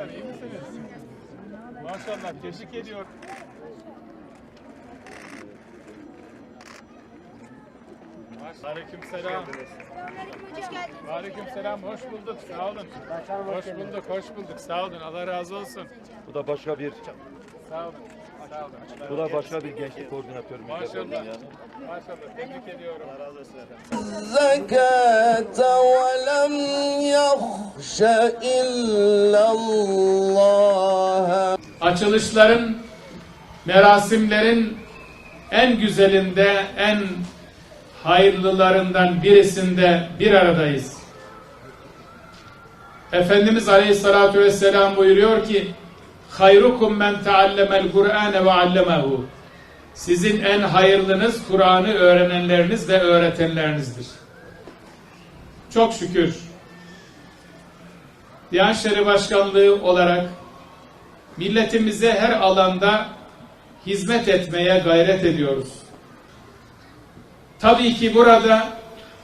Gençler iyi misiniz? Maşallah teşvik ediyor. Aleyküm selam. Hoş geldiniz. Aleyküm selam. Hoş bulduk. Sağ olun. Hoş bulduk. Hoş bulduk. Sağ olun. Allah razı olsun. Bu da başka bir Sağ olun. Sağ olun. Bu da başka bir gençlik koordinatörü. Maşallah. Maşallah. İllallah. Açılışların, merasimlerin en güzelinde, en hayırlılarından birisinde bir aradayız. Efendimiz Aleyhisselatü Vesselam buyuruyor ki hayrukum men teallemel Kur'ane ve allemehu sizin en hayırlınız Kur'an'ı öğrenenleriniz ve öğretenlerinizdir. Çok şükür Diyanet İşleri Başkanlığı olarak milletimize her alanda hizmet etmeye gayret ediyoruz. Tabii ki burada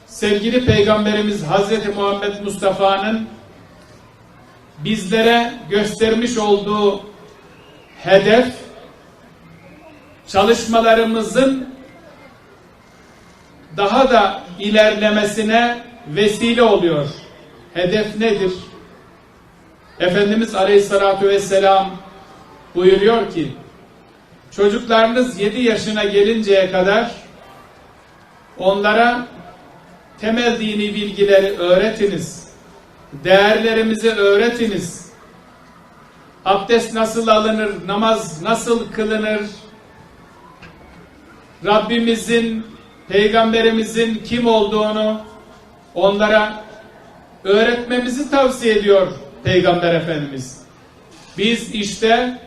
sevgili Peygamberimiz Hazreti Muhammed Mustafa'nın bizlere göstermiş olduğu hedef çalışmalarımızın daha da ilerlemesine vesile oluyor. Hedef nedir? Efendimiz Aleyhisselatü Vesselam buyuruyor ki çocuklarınız 7 yaşına gelinceye kadar onlara temel dini bilgileri öğretiniz. Değerlerimizi öğretiniz. Abdest nasıl alınır, namaz nasıl kılınır, Rabbimizin, Peygamberimizin kim olduğunu onlara öğretmemizi tavsiye ediyor Peygamber Efendimiz. Biz işte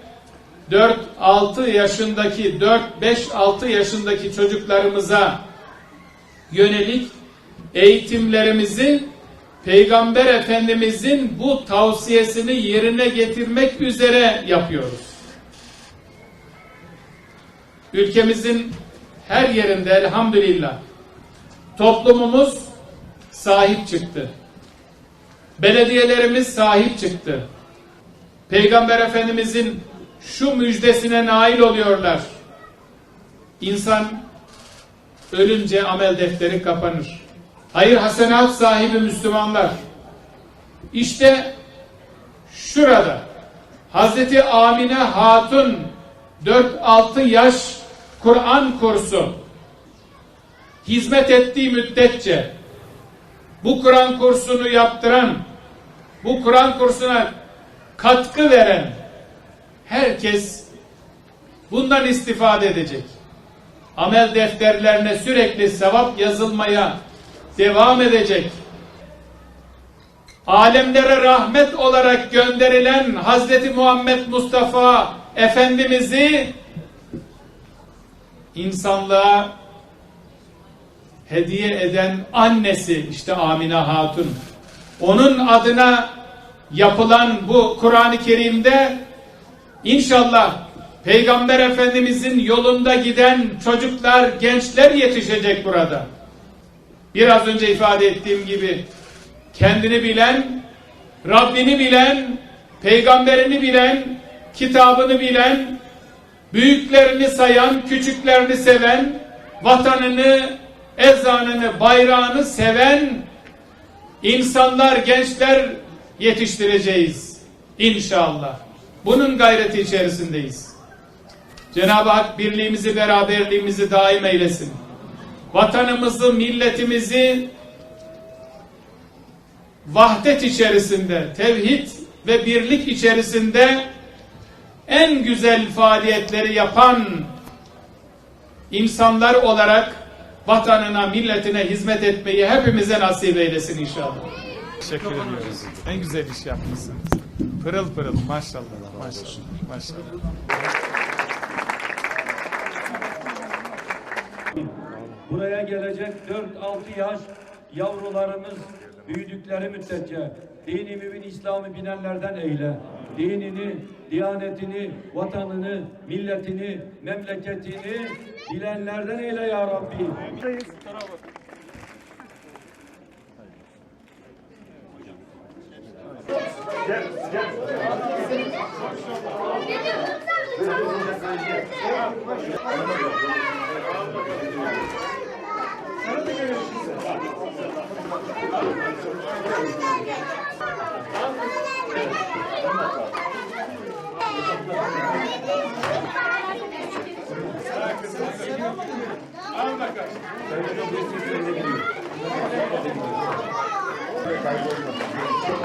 4-6 yaşındaki 4-5-6 yaşındaki çocuklarımıza yönelik eğitimlerimizi Peygamber Efendimizin bu tavsiyesini yerine getirmek üzere yapıyoruz. Ülkemizin her yerinde elhamdülillah toplumumuz sahip çıktı. Belediyelerimiz sahip çıktı. Peygamber Efendimizin şu müjdesine nail oluyorlar. İnsan ölünce amel defteri kapanır. Hayır hasenat sahibi Müslümanlar. İşte şurada Hazreti Amine Hatun 4-6 yaş Kur'an kursu hizmet ettiği müddetçe bu Kur'an kursunu yaptıran bu Kur'an kursuna katkı veren herkes bundan istifade edecek. Amel defterlerine sürekli sevap yazılmaya devam edecek. Alemlere rahmet olarak gönderilen Hazreti Muhammed Mustafa Efendimiz'i insanlığa hediye eden annesi işte Amine Hatun. Onun adına yapılan bu Kur'an-ı Kerim'de inşallah Peygamber Efendimizin yolunda giden çocuklar, gençler yetişecek burada. Biraz önce ifade ettiğim gibi kendini bilen, Rabbini bilen, peygamberini bilen, kitabını bilen, büyüklerini sayan, küçüklerini seven, vatanını, ezanını, bayrağını seven insanlar, gençler yetiştireceğiz. İnşallah. Bunun gayreti içerisindeyiz. Cenab-ı Hak birliğimizi, beraberliğimizi daim eylesin. Vatanımızı, milletimizi vahdet içerisinde, tevhid ve birlik içerisinde en güzel faaliyetleri yapan insanlar olarak vatanına, milletine hizmet etmeyi hepimize nasip eylesin inşallah. Teşekkür ediyoruz. En güzel iş yapmışsınız. Pırıl pırıl maşallah. Maşallah. Maşallah. buraya gelecek 4-6 yaş yavrularımız büyüdükleri müddetçe dini mümin İslam'ı bilenlerden eyle. Dinini, diyanetini, vatanını, milletini, memleketini bilenlerden eyle ya Rabbi. Gel, gel. Kaybolmasın.